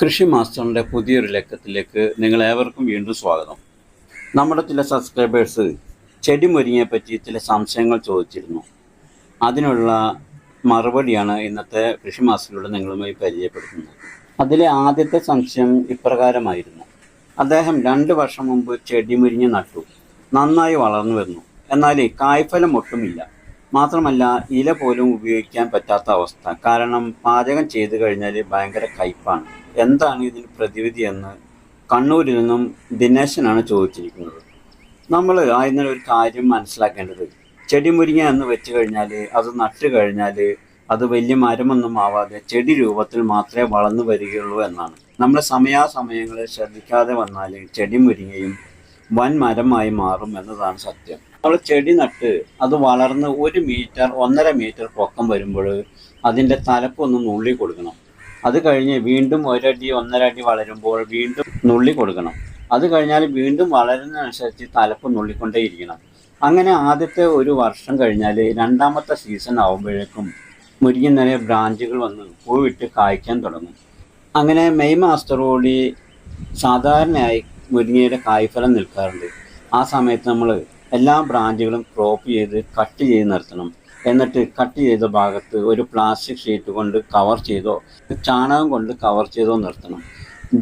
കൃഷി മാസ്റ്ററിന്റെ പുതിയൊരു ലക്കത്തിലേക്ക് നിങ്ങളേവർക്കും വീണ്ടും സ്വാഗതം. നമ്മുടെ ചില സബ്സ്ക്രൈബേഴ്സ് ചെടി മുരിങ്ങയെ പറ്റി ചില സംശയങ്ങൾ ചോദിച്ചിരുന്നു. അതിനുള്ള മറുപടിയാണ് ഇന്നത്തെ കൃഷി മാസ്റ്ററിലൂടെ നിങ്ങളുമായി പരിചയപ്പെടുത്തുന്നത്. അതിലെ ആദ്യത്തെ സംശയം ഇപ്രകാരമായിരുന്നു. അദ്ദേഹം രണ്ട് വർഷം മുമ്പ് ചെടി മുരിങ്ങ നട്ടു. നന്നായി വളർന്നു വരുന്നു. എന്നാൽ കായ്ഫലം ഒട്ടുമില്ല. മാത്രമല്ല ഇല പോലും ഉപയോഗിക്കാൻ പറ്റാത്ത അവസ്ഥ. കാരണം പാചകം ചെയ്തു കഴിഞ്ഞാൽ ഭയങ്കര കയ്പാണ് എന്താണ് ഇതിന് പ്രതിവിധി എന്ന് കണ്ണൂരിൽ നിന്നും ദിനേശനാണ് ചോദിച്ചിരിക്കുന്നത്. നമ്മൾ ആദ്യം ഒരു കാര്യം മനസ്സിലാക്കേണ്ടത്. ചെടി മുരിങ്ങ എന്ന് വെച്ച് കഴിഞ്ഞാൽ അത് നട്ട് കഴിഞ്ഞാൽ അത് വലിയ മരമൊന്നും ആവാതെ ചെടി രൂപത്തിൽ മാത്രമേ വളർന്നു വരികയുള്ളൂ എന്നാണ്. നമ്മൾ സമയാസമയങ്ങളിൽ ശ്രദ്ധിക്കാതെ വന്നാൽ ചെടി മുരിങ്ങയും വൻ മരമായി മാറും എന്നതാണ് സത്യം. നമ്മൾ ചെടി നട്ട് അത് വളർന്ന് ഒരു മീറ്റർ ഒന്നര മീറ്റർ പൊക്കം വരുമ്പോൾ അതിന്റെ തലപ്പൊന്ന് നുള്ളി കൊടുക്കണം. അത് കഴിഞ്ഞ് വീണ്ടും ഒരടി ഒന്നര അടി വളരുമ്പോൾ വീണ്ടും നുള്ളി കൊടുക്കണം. അത് കഴിഞ്ഞാൽ വീണ്ടും വളരുന്നതനുസരിച്ച് തലപ്പ് നുള്ളിക്കൊണ്ടേയിരിക്കണം. അങ്ങനെ ആദ്യത്തെ ഒരു വർഷം കഴിഞ്ഞാൽ രണ്ടാമത്തെ സീസൺ ആവുമ്പോഴേക്കും നിറയെ ബ്രാഞ്ചുകൾ വന്ന് പൂവിട്ട് കായ്ക്കാൻ തുടങ്ങും. അങ്ങനെ മെയ് മാസത്തോടുകൂടി സാധാരണയായി മുരിങ്ങയുടെ കായ്ഫലം നിൽക്കാറുണ്ട്. ആ സമയത്ത് നമ്മൾ എല്ലാ ബ്രാഞ്ചുകളും ക്രോപ്പ് ചെയ്ത് കട്ട് ചെയ്ത് നിർത്തണം. എന്നിട്ട് കട്ട് ചെയ്ത ഭാഗത്ത് ഒരു പ്ലാസ്റ്റിക് ഷീറ്റ് കൊണ്ട് കവർ ചെയ്തോ ചാണകം കൊണ്ട് കവർ ചെയ്തോ നിർത്തണം.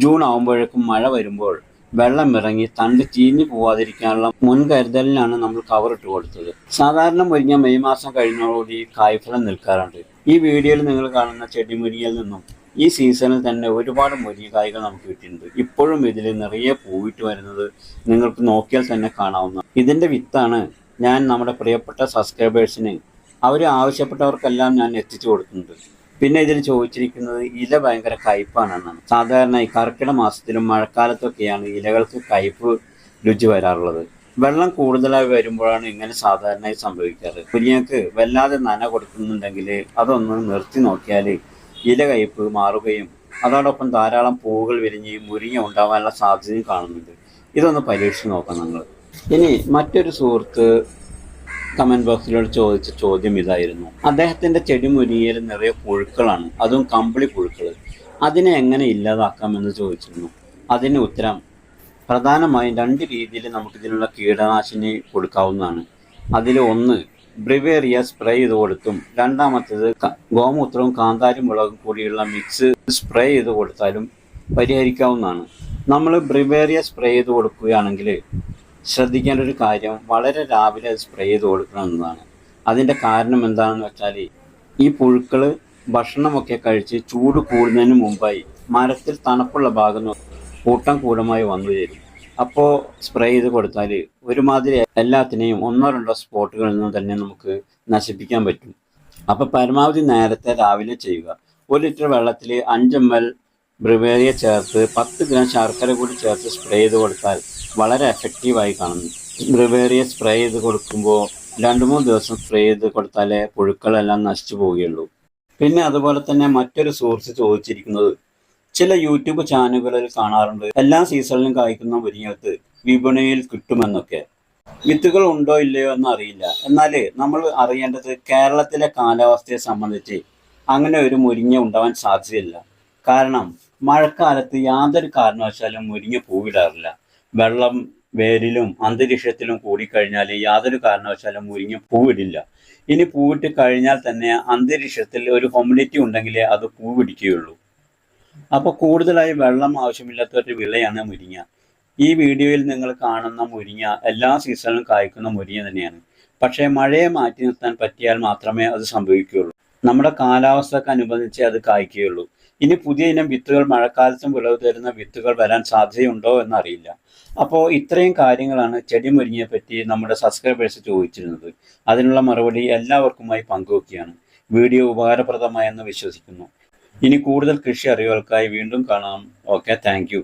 ജൂൺ ആകുമ്പോഴേക്കും മഴ വരുമ്പോൾ വെള്ളം ഇറങ്ങി തണ്ട് ചീഞ്ഞു പോവാതിരിക്കാനുള്ള മുൻകരുതലിനാണ് നമ്മൾ കവർ ഇട്ട് കൊടുത്തത്. സാധാരണ മുരിങ്ങ മെയ് മാസം കഴിഞ്ഞതോടുകൂടി കായ്ഫലം നിൽക്കാറുണ്ട്. ഈ വീഡിയോയിൽ നിങ്ങൾ കാണുന്ന ചെടി മുരിങ്ങയിൽ നിന്നും ഈ സീസണിൽ തന്നെ ഒരുപാട് മുരിങ്ങക്കായ്കൾ നമുക്ക് കിട്ടിയിട്ടുണ്ട്. ഇപ്പോഴും ഇതിൽ നിറയെ പൂവിട്ട് വരുന്നത് നിങ്ങൾക്ക് നോക്കിയാൽ തന്നെ കാണാവുന്ന ഇതിന്റെ വിത്താണ് ഞാൻ നമ്മുടെ പ്രിയപ്പെട്ട സബ്സ്ക്രൈബേഴ്സിന് അവർ ആവശ്യപ്പെട്ടവർക്കെല്ലാം ഞാൻ എത്തിച്ചു കൊടുക്കുന്നുണ്ട്. പിന്നെ ഇതിൽ ചോദിച്ചിരിക്കുന്നത് ഇല ഭയങ്കര കയ്പാണെന്നാണ്. സാധാരണ ഈ കർക്കിട മാസത്തിലും മഴക്കാലത്തൊക്കെയാണ് ഇലകൾക്ക് കയ്പ് രുചി വരാറുള്ളത്. വെള്ളം കൂടുതലായി വരുമ്പോഴാണ് ഇങ്ങനെ സാധാരണയായി സംഭവിക്കാറ്. കുഞ്ഞുങ്ങൾക്ക് വല്ലാതെ നന കൊടുക്കുന്നുണ്ടെങ്കിൽ അതൊന്ന് നിർത്തി നോക്കിയാൽ ഇല കയ്പ് മാറുകയും അതോടൊപ്പം ധാരാളം പൂവുകൾ വിരിഞ്ഞ് മുരിങ്ങ ഉണ്ടാവാനുള്ള സാധ്യതയും കാണുന്നുണ്ട്. ഇതൊന്ന് പരീക്ഷിച്ച് നോക്കാം നിങ്ങൾ. ഇനി മറ്റൊരു സുഹൃത്ത് കമന്റ് ബോക്സിലൂടെ ചോദിച്ച ചോദ്യം ഇതായിരുന്നു. അദ്ദേഹത്തിന്റെ ചെടി മുരിങ്ങയിൽ നിറയെ പുഴുക്കളാണ്. അതും കമ്പിളി പുഴുക്കൾ അതിനെ എങ്ങനെ ഇല്ലാതാക്കാമെന്ന് ചോദിച്ചിരുന്നു. അതിന് ഉത്തരം പ്രധാനമായും രണ്ട് രീതിയിൽ നമുക്കിതിനുള്ള കീടനാശിനി കൊടുക്കാവുന്നതാണ്. അതിൽ ഒന്ന് ബ്രിവേറിയ സ്പ്രേ ചെയ്ത് കൊടുത്തും രണ്ടാമത്തേത് ഗോമൂത്രവും കാന്താരി മുളകും കൂടിയുള്ള മിക്സ് സ്പ്രേ ചെയ്ത് കൊടുത്താലും പരിഹരിക്കാവുന്നതാണ്. നമ്മൾ ബ്രിവേറിയ സ്പ്രേ ചെയ്ത് കൊടുക്കുകയാണെങ്കിൽ ശ്രദ്ധിക്കേണ്ട ഒരു കാര്യം വളരെ രാവിലെ അത് സ്പ്രേ ചെയ്ത് കൊടുക്കണം എന്നതാണ്. അതിന്റെ കാരണം എന്താണെന്ന് വെച്ചാൽ ഈ പുഴുക്കൾ ഭക്ഷണമൊക്കെ കഴിച്ച് ചൂട് കൂടുന്നതിന് മുമ്പായി മരത്തിൽ തണുപ്പുള്ള ഭാഗം കൂട്ടം കൂടമായി വന്നു ചേരും. അപ്പോൾ സ്പ്രേ ചെയ്ത് കൊടുത്താൽ ഒരുമാതിരി എല്ലാത്തിനെയും ഒന്നോ രണ്ടോ സ്പോട്ടുകളിൽ നിന്ന് തന്നെ നമുക്ക് നശിപ്പിക്കാൻ പറ്റും. അപ്പോൾ പരമാവധി നേരത്തെ രാവിലെ ചെയ്യുക. ഒരു ലിറ്റർ വെള്ളത്തിൽ അഞ്ച് എം എൽ ബ്രിവേറിയ ചേർത്ത് പത്ത് ഗ്രാം ശർക്കര കൂടി ചേർത്ത് സ്പ്രേ ചെയ്ത് കൊടുത്താൽ വളരെ എഫക്റ്റീവായി കാണുന്നു. ബ്രിവേറിയ സ്പ്രേ ചെയ്ത് കൊടുക്കുമ്പോൾ രണ്ട് മൂന്ന് ദിവസം സ്പ്രേ ചെയ്ത് കൊടുത്താലേ പുഴുക്കളെല്ലാം നശിച്ചു പോവുകയുള്ളൂ. പിന്നെ അതുപോലെ തന്നെ മറ്റൊരു സോഴ്സ് ചോദിച്ചിരിക്കുന്നത് ചില യൂട്യൂബ് ചാനലുകളിൽ കാണാറുണ്ട് എല്ലാ സീസണിലും കായ്ക്കുന്ന മുരിങ്ങത്ത് വിപണിയിൽ കിട്ടുമെന്നൊക്കെ. വിത്തുകൾ ഉണ്ടോ ഇല്ലയോ എന്ന് അറിയില്ല. എന്നാൽ നമ്മൾ അറിയേണ്ടത് കേരളത്തിലെ കാലാവസ്ഥയെ സംബന്ധിച്ച് അങ്ങനെ ഒരു മുരിങ്ങ ഉണ്ടാവാൻ സാധ്യതയില്ല. കാരണം മഴക്കാലത്ത് യാതൊരു കാരണവശാലും മുരിങ്ങ പൂവിടാറില്ല. വെള്ളം വേരിലും അന്തരീക്ഷത്തിലും കൂടിക്കഴിഞ്ഞാൽ യാതൊരു കാരണവശാലും മുരിങ്ങ പൂവിടില്ല. ഇനി പൂവിട്ട് കഴിഞ്ഞാൽ തന്നെ അന്തരീക്ഷത്തിൽ ഒരു ഹ്യൂമിഡിറ്റി ഉണ്ടെങ്കിലേ അത് പൂവിടിക്കുകയുള്ളൂ. അപ്പോൾ കൂടുതലായി വെള്ളം ആവശ്യമില്ലാത്ത ഒരു വിളയാണ് മുരിങ്ങ. ഈ വീഡിയോയിൽ നിങ്ങൾ കാണുന്ന മുരിങ്ങ എല്ലാ സീസണിലും കായ്ക്കുന്ന മുരിങ്ങ തന്നെയാണ്. പക്ഷേ മഴയെ മാറ്റി നിർത്താൻ പറ്റിയാൽ മാത്രമേ അത് സംഭവിക്കുകയുള്ളൂ. നമ്മുടെ കാലാവസ്ഥക്ക് അനുബന്ധിച്ച് അത് കായ്ക്കുകയുള്ളൂ. ഇനി പുതിയ ഇനം വിത്തുകൾ മഴക്കാലത്തും വിളവ് തരുന്ന വിത്തുകൾ വരാൻ സാധ്യതയുണ്ടോ എന്നറിയില്ല. അപ്പോൾ ഇത്രയും കാര്യങ്ങളാണ് ചെടി മുരിങ്ങയെ പറ്റി നമ്മുടെ സബ്സ്ക്രൈബേഴ്സ് ചോദിച്ചിരുന്നത്. അതിനുള്ള മറുപടി എല്ലാവർക്കുമായി പങ്കുവെക്കുകയാണ്. വീഡിയോ ഉപകാരപ്രദമായെന്ന് വിശ്വസിക്കുന്നു. ഇനി കൂടുതൽ കൃഷി അറിവുകൾക്കായി വീണ്ടും കാണാം. Okay thank